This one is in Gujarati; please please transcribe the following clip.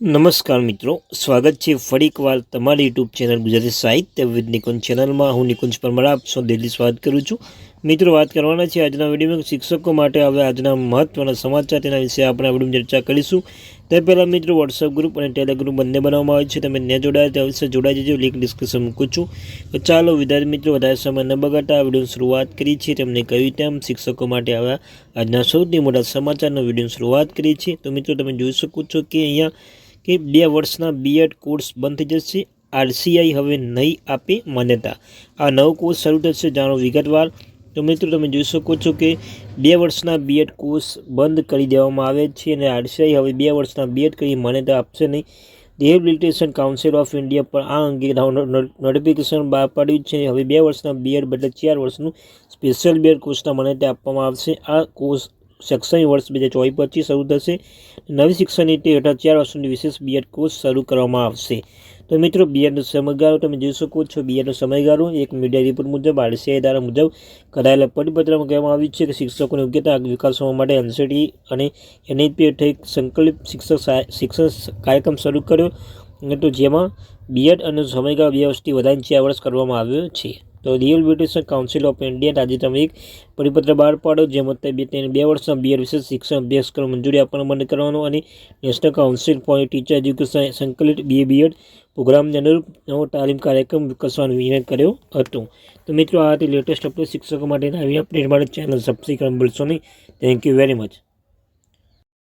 નમસ્કાર મિત્રો, સ્વાગત છે ફરી એકવાર તમારી યુટ્યુબ ચેનલ ગુજરાતી સાહિત્ય વિદ નિકુંજ ચેનલમાં. હું નિકુંજ પરમાર, આપ સૌ દિલ્હી સ્વાગત કરું છું. મિત્રો, વાત કરવાના છે આજના વિડીયોમાં શિક્ષકો માટે હવે આજના મહત્ત્વના સમાચાર તેના વિશે આપણે આ વિડીયોમાં ચર્ચા કરીશું. તે પહેલાં મિત્રો વોટ્સઅપ ગ્રુપ અને ટેલિગ્રુપ બંને બનાવવામાં આવે છે. તમે ન જોડાયા તે વિશે જોડાઈ જજો. લિંક ડિસ્ક્રિપ્શન મૂકું છું. તો ચાલો, વિદ્યાર્થી મિત્રો, વધારે સમય ન બગાડતા આ વિડીયોની શરૂઆત કરી છે તેમને કહ્યું તેમ, શિક્ષકો માટે આવ્યા આજના સૌથી મોટા સમાચારનો વિડીયોની શરૂઆત કરી છે તો મિત્રો, તમે જોઈ શકો છો કે અહીંયા કે બે વર્ષના બીએડ કોર્સ બંધ થઈ જશે. આરસીઆઈ હવે નહીં આપે માન્યતા. આ નવો કોર્સ શરૂ થશે, જાણો વિગતવાર. તો મિત્રો તમે જોઈ શકો છો કે બે વર્ષના બીએડ કોર્સ બંધ કરી દેવામાં આવે છે અને આરસીઆઈ હવે બે વર્ષના બીએડ કરી માન્યતા આપશે નહીં. રિહેબિલિટેશન કાઉન્સિલ ઓફ ઇન્ડિયા પર આ અંગે નોટિફિકેશન બહાર પાડ્યું છે હવે બે વર્ષના બીએડ બદલે ચાર વર્ષનું સ્પેશિયલ બીએડ કોર્સના માન્યતા આપવામાં આવશે. આ કોર્સ શૈક્ષણિક વર્ષ બે હજાર ચોવીસ પચીસ શરૂ થશે. નવી શિક્ષણ નીતિ હેઠળ ચાર વર્ષની વિશેષ બીએડ કોર્સ શરૂ કરવામાં આવશે. તો મિત્રો બીએડનો સમયગાળો તમે જોઈ શકો છો. બીએડનો સમયગાળો એક મીડિયા રિપોર્ટ મુજબ આરસીઆઈ દ્વારા મુજબ કરાયેલા પરિપત્રમાં કહેવામાં આવ્યું છે કે શિક્ષકોની યોગ્યતા વિકાસવા માટે એનસીટી અને એનઈપી હેઠળ સંકલિત શિક્ષક શિક્ષણ કાર્યક્રમ શરૂ કર્યો. તો જેમાં બીએડ અને સમયગાળો બે વર્ષથી વધારીને ચાર વર્ષ કરવામાં આવ્યો છે. તો real rehabilitation council of India તાજેતરમાં એક પરિપત્ર બહાર પાડ્યો, જેમાં મતલબ તેને બે વર્ષના બીએડ વિશેષ શિક્ષણ અભ્યાસક્રમ મંજૂરી આપવાનું બંધ કરવાનો અને national council for teacher education સંકલિત બીએ બીએડ પ્રોગ્રામને અનુરૂપ નવો તાલીમ કાર્યક્રમ વિકસવાનો નિર્ણય કર્યો હતો. તો મિત્રો, આ હતી લેટેસ્ટ અપડેટ શિક્ષકો માટેના. આવી અપડેટ માટે ચેનલ સબસ્ક્રાઈબ કરવા ભૂલશો નહીં. Thank you very much